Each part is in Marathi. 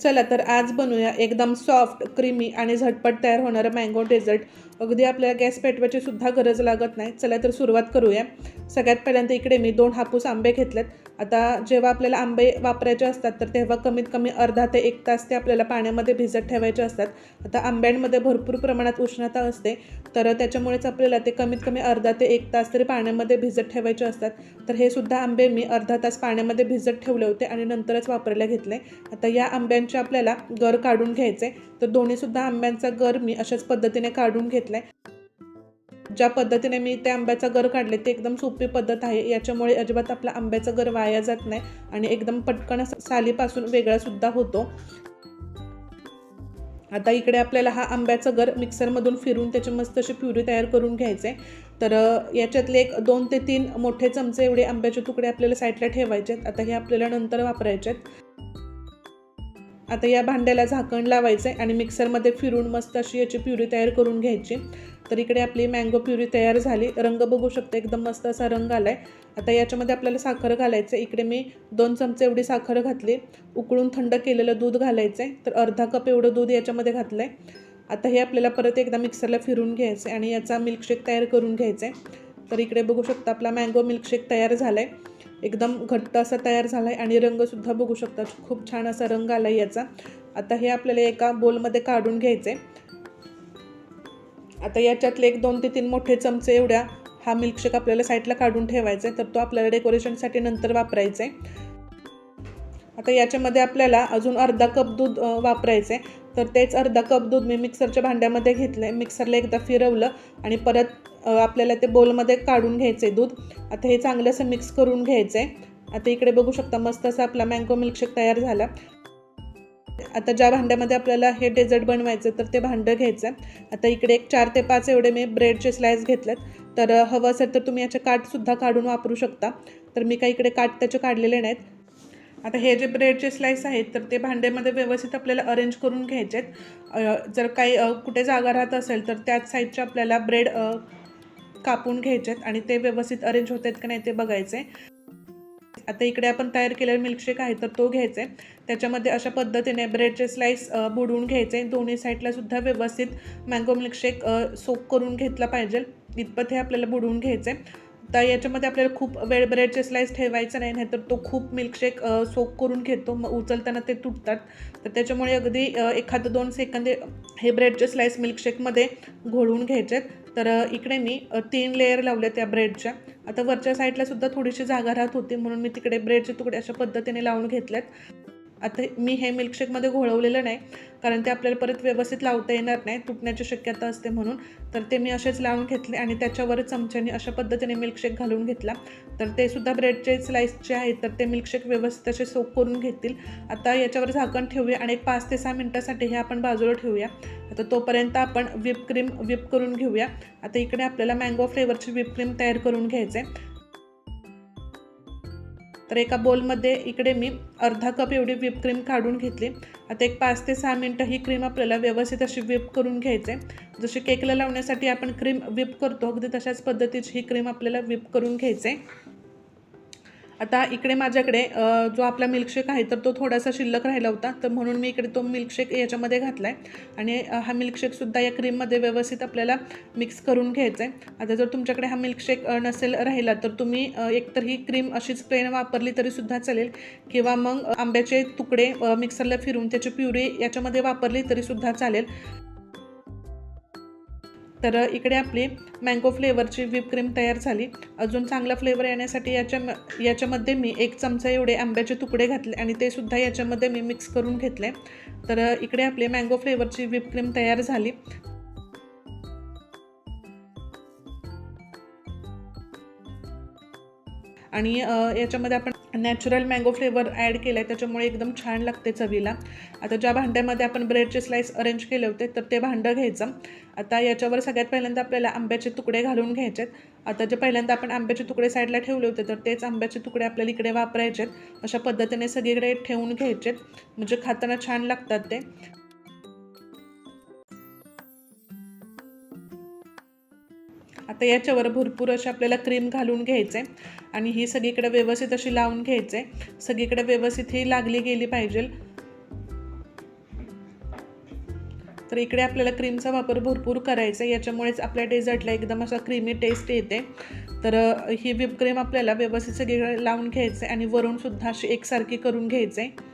चला तर आज बनवूया एकदम सॉफ्ट क्रीमी आणि झटपट तयार होणारं मँगो डेझर्ट अगदी आपल्याला गॅस पेटवायची सुद्धा गरज लागत नाही. चला तर सुरुवात करूया. सगळ्यात पहिल्यांदा इकडे मी दोन हापूस आंबे घेतलेत. आता जेव्हा आपल्याला आंबे वापरायचे असतात तर तेव्हा कमीत कमी अर्धा ते एक तास ते आपल्याला पाण्यामध्ये भिजत ठेवायचे असतात. आता आंब्यांमध्ये भरपूर प्रमाणात उष्णता असते तर त्याच्यामुळेच आपल्याला ते कमीत कमी अर्धा ते एक तास तरी पाण्यामध्ये भिजत ठेवायचे असतात. तर हे सुद्धा आंबे मी अर्धा तास पाण्यामध्ये भिजत ठेवले होते आणि नंतरच वापरायला घेतले. आता या आंब्यांचे आपल्याला गर काढून घ्यायचे. तर दोन्हीसुद्धा आंब्यांचा गर मी अशाच पद्धतीने काढून घेतलाय. ज्या पद्धतीने मी त्या आंब्याचा गर काढले ते एकदम सोपी पद्धत आहे. याच्यामुळे अजिबात आपला आंब्याचा गर वाया जात नाही आणि एकदम पटकन सालीपासून वेगळा सुद्धा होतो. आता इकडे आपल्याला हा आंब्याचा गर मिक्सरमधून फिरून त्याची मस्त अशी प्युरी तयार करून घ्यायचे तर याच्यातले एक दोन ते तीन मोठे चमचे एवढे आंब्याचे तुकडे आपल्याला साईडला ठेवायचे आहेत आता हे आपल्याला नंतर वापरायचे आहेत आता या भांड्याला झाकण लावायचं आहे आणि मिक्सरमध्ये फिरून मस्त अशी याची प्युरी तयार करून घ्यायची. तर इकडे आपली मँगो प्युरी तयार झाली. रंग बघू शकता एकदम मस्त असा रंग आला आहे आता याच्यामध्ये आपल्याला साखर घालायचं आहे इकडे मी दोन चमचे एवढी साखर घातली. उकळून थंड केलेलं दूध घालायचं आहे तर अर्धा कप एवढं दूध याच्यामध्ये घातलं आहे आता हे आपल्याला परत एकदा मिक्सरला फिरून घ्यायचं आहे आणि याचा मिल्कशेक तयार करून घ्यायचा आहे तर इकडे बघू शकता आपला मँगो मिल्कशेक तयार झाला आहे एकदम घट्ट असा तयार झाला आहे आणि रंगसुद्धा बघू शकता खूप छान असा रंग आला आहे याचा. आता हे आपल्याला एका बोलमध्ये काढून घ्यायचे. आता याच्यातले एक दोन ते तीन मोठे चमचे एवढ्या हा मिल्कशेक आपल्याला साईडला काढून ठेवायचा. आहे तर तो आपल्याला डेकोरेशनसाठी नंतर वापरायचा. आहे आता याच्यामध्ये आपल्याला अजून अर्धा कप दूध वापरायचं. आहे तर तेच अर्धा कप दूध मी मिक्सरच्या भांड्यामध्ये घेतलं आहे मिक्सरला एकदा फिरवलं आणि परत आपल्याला ते बोलमध्ये काढून घ्यायचं आहे दूध. आता हे चांगलं असं मिक्स करून घ्यायचं आहे आता इकडे बघू शकता मस्त असा आपला मँगो मिल्कशेक तयार झाला. आता ज्या भांड्यामध्ये आपल्याला हे डेझर्ट बनवायचं तर ते भांडं घ्यायचं आहे. आता इकडे एक चार ते पाच एवढे मी ब्रेडचे स्लाइस घेतलेत. तर हवं असेल तर तुम्ही याचे काठसुद्धा काढून वापरू शकता. तर मी काही इकडे काठ त्याचे काढलेले नाहीत. आता हे जे ब्रेडचे स्लाईस आहेत तर ते भांड्यामध्ये व्यवस्थित आपल्याला अरेंज करून घ्यायचे आहेत. जर काही कुठे जागा राहत असेल तर त्याच साईडचे आपल्याला ब्रेड कापून घ्यायचे आहेत आणि ते व्यवस्थित अरेंज होत आहेत का नाही ते बघायचे आता इकडे आपण तयार केलेला मिल्कशेक आहे तर तो घ्यायचा आहे. त्याच्यामध्ये अशा पद्धतीने ब्रेडचे स्लाईस बुडवून घ्यायचे दोन्ही साईडला सुद्धा व्यवस्थित मँगो मिल्कशेक सोक करून घेतला पाहिजे. इतपत हे आपल्याला बुडवून घ्यायचे तर याच्यामध्ये आपल्याला खूप वेळ ब्रेडचे स्लाईस ठेवायचं नाही नाहीतर तो खूप मिल्कशेक सोक करून घेतो. मग उचलताना ते तुटतात. तर त्याच्यामुळे अगदी एखादं दोन सेकंद हे ब्रेडचे स्लाईस मिल्कशेकमध्ये घोळवून घ्यायचे. तर इकडे मी तीन लेअर लावले त्या ब्रेडच्या आता वरच्या साईडला सुद्धा थोडीशी जागा राहत होती म्हणून मी तिकडे ब्रेडचे तुकडे अशा पद्धतीने लावून घेतल्यात. आता मी हे मिल्कशेकमध्ये घोळवलेलं नाही कारण ते आपल्याला परत व्यवस्थित लावता येणार नाही तुटण्याची शक्यता असते म्हणून. तर ते मी असेच लावून घेतले आणि त्याच्यावर चमच्याने अशा पद्धतीने मिल्कशेक घालून घेतला. तर ते सुद्धा ब्रेडचे स्लाईस जे आहेत तर ते मिल्कशेक व्यवस्थित असे सोप करून घेतील. आता याच्यावर झाकण ठेवूया आणि एक पाच ते सहा मिनटासाठी हे आपण बाजूला ठेवूया. आता तोपर्यंत आपण व्हिप क्रीम व्हिप करून घेऊया. आता इकडे आपल्याला मँगो फ्लेवरची व्हिप क्रीम तयार करून घ्यायचं आहे तर एका बोलमध्ये इकडे मी अर्धा कप एवढी व्हिप क्रीम काढून घेतली. आता एक पाच ते सहा मिनटं ही क्रीम आपल्याला व्यवस्थित अशी व्हिप करून घ्यायचे. जशी केकला लावण्यासाठी आपण क्रीम व्हिप करतो अगदी तशाच पद्धतीची ही क्रीम आपल्याला व्हिप करून घ्यायचे. आता इकडे माझ्याकडे जो आपला मिल्कशेक आहे तर तो थोडासा शिल्लक राहिला होता. तर म्हणून मी इकडे तो मिल्कशेक याच्यामध्ये घातला आहे आणि हा मिल्कशेकसुद्धा या क्रीममध्ये व्यवस्थित आपल्याला मिक्स करून घ्यायचा आहे आता जर तुमच्याकडे हा मिल्कशेक नसेल राहिला तर तुम्ही एकतर ही क्रीम अशीच प्लेन वापरली तरीसुद्धा चालेल. किंवा मग आंब्याचे तुकडे मिक्सरला फिरून त्याची प्युरी याच्यामध्ये वापरली तरीसुद्धा चालेल. तर इकडे आपली मँगो फ्लेवरची व्हिप क्रीम तयार झाली. अजून चांगला फ्लेवर येण्यासाठी याच्या याच्यामध्ये मी एक चमचा एवढे आंब्याचे तुकडे घातले आणि ते सुद्धा याच्यामध्ये मी मिक्स करून घेतले. तर इकडे आपली मँगो फ्लेवरची व्हिप क्रीम तयार झाली. आणि याच्यामध्ये आपण नॅचरल मँगो फ्लेवर ॲड केला आहे त्याच्यामुळे एकदम छान लागते चवीला. आता ज्या भांड्यामध्ये आपण ब्रेडचे स्लाइस अरेंज केले होते तर ते भांडं घ्यायचं. आता याच्यावर सगळ्यात पहिल्यांदा आपल्याला आंब्याचे तुकडे घालून घ्यायचे आहेत आता जे पहिल्यांदा आपण आंब्याचे तुकडे साईडला ठेवले होते तर तेच आंब्याचे तुकडे आपल्याला इकडे वापरायचे आहेत अशा पद्धतीने सगळीकडे ठेवून घ्यायचे म्हणजे खाताना छान लागतात ते. आता याच्यावर भरपूर अशी आपल्याला क्रीम घालून घ्यायचे. आणि ही सगळीकडे व्यवस्थित अशी लावून घ्यायचे. सगळीकडे व्यवस्थित ही लागली गेली पाहिजे. तर इकडे आपल्याला क्रीमचा वापर भरपूर करायचा आहे. याच्यामुळेच आपल्या डेझर्टला एकदम असा क्रीमी टेस्ट येते. तर ही विप क्रीम आपल्याला व्यवस्थित सगळीकडे लावून घ्यायचं आहे आणि वरून सुद्धा अशी एकसारखी करून घ्यायचं. आहे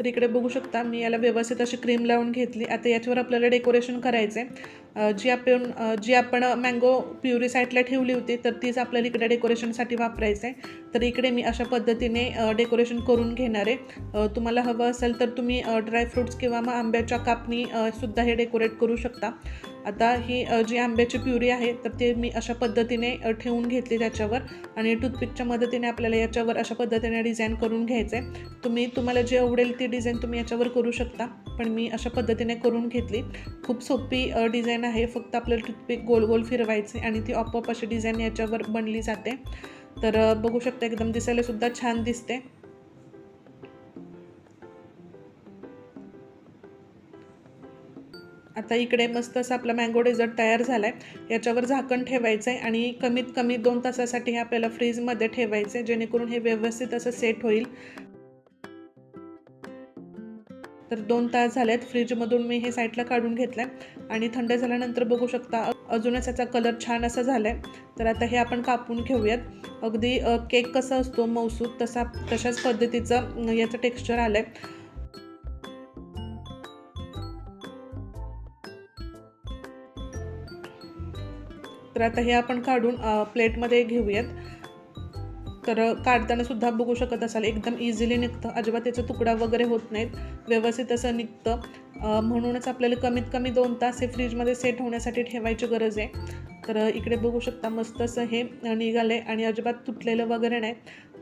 तर इकडे बघू शकता मी याला व्यवस्थित अशी क्रीम लावून घेतली. आता याच्यावर आपल्याला डेकोरेशन करायचं आहे जी आपण जी आपण मँगो प्युरी साईडला ठेवली होती तर तीच आपल्याला इकडे डेकोरेशनसाठी वापरायचं आहे तर इकडे मी अशा पद्धतीने डेकोरेशन करून घेणार आहे. तुम्हाला हवं असेल तर तुम्ही ड्रायफ्रूट्स किंवा मग आंब्याच्या कापणी सुद्धा हे डेकोरेट करू शकता. आता ही जी आंब्याची प्युरी आहे तर ते मी अशा पद्धतीने ठेवून घेतली त्याच्यावर. आणि टूथपिकच्या मदतीने आपल्याला याच्यावर अशा पद्धतीने डिझाईन करून घ्यायचं. आहे तुम्ही तुम्हाला जे आवडेल ती डिझाईन तुम्ही याच्यावर करू शकता. पण मी अशा पद्धतीने करून घेतली. खूप सोपी डिझाईन आहे. फक्त आपल्याला टूथपिक गोल गोल फिरवायचे आणि ती ऑपअप अशी डिझाईन याच्यावर बनली जाते. तर बघू शकता एकदम दिसायला सुद्धा छान दिसते. आता इकडे मस्त असा आपला मँगो डेझर्ट तयार झाला आहे याच्यावर झाकण ठेवायचं आहे आणि कमीत कमी दोन तासासाठी हे आपल्याला फ्रीजमध्ये ठेवायचं आहे जेणेकरून हे व्यवस्थित असं सेट होईल. तर दोन तास झालेत फ्रीजमधून मी हे साईडला काढून घेतलं आहे आणि थंड झाल्यानंतर बघू शकता अजूनच याचा कलर छान असा झाला आहे तर आता हे आपण कापून घेऊयात. अगदी केक कसा असतो मौसूद तसा तशाच पद्धतीचं याचं टेक्स्चर आलं आहे तर आता हे आपण काढून प्लेटमध्ये घेऊयात. तर काढताना सुद्धा बघू शकत असाल एकदम इझिली निघतं. अजिबात त्याचा तुकडा वगैरे होत नाहीत. व्यवस्थित असं निघतं. म्हणूनच आपल्याला कमीत कमी दोन तास हे फ्रीजमध्ये सेट होण्यासाठी ठेवायची गरज आहे. तर इकडे बघू शकता मस्त असं हे निघालं आहे आणि अजिबात तुटलेलं वगैरे नाही.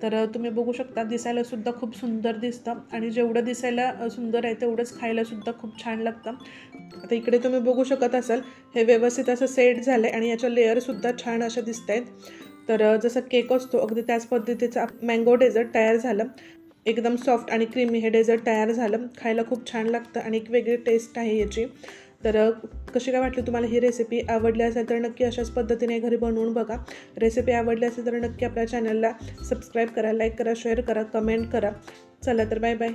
तर तुम्ही बघू शकता दिसायलासुद्धा खूप सुंदर दिसतं आणि जेवढं दिसायला सुंदर आहे तेवढंच खायलासुद्धा खूप छान लागतं. आता इकडे तुम्ही बघू शकत असाल हे व्यवस्थित असं सेट झालं आहे आणि याच्या लेअरसुद्धा छान अशा दिसत आहेत तर जसं केक असतो अगदी त्याच पद्धतीचा मँगो डेझर्ट तयार झालं. एकदम सॉफ्ट आणि क्रीमी हे डेझर्ट तयार झालं. खायला खूप छान लागतं आणि एक वेगळी टेस्ट आहे याची. तर कशी काय वाटली तुम्हाला ही रेसिपी आवडली असेल तर नक्की अशाच पद्धतीने घरी बनवून बघा. रेसिपी आवडली असेल तर नक्की आपल्या चॅनलला सबस्क्राईब करा लाईक करा शेअर करा कमेंट करा. चला तर बाय बाय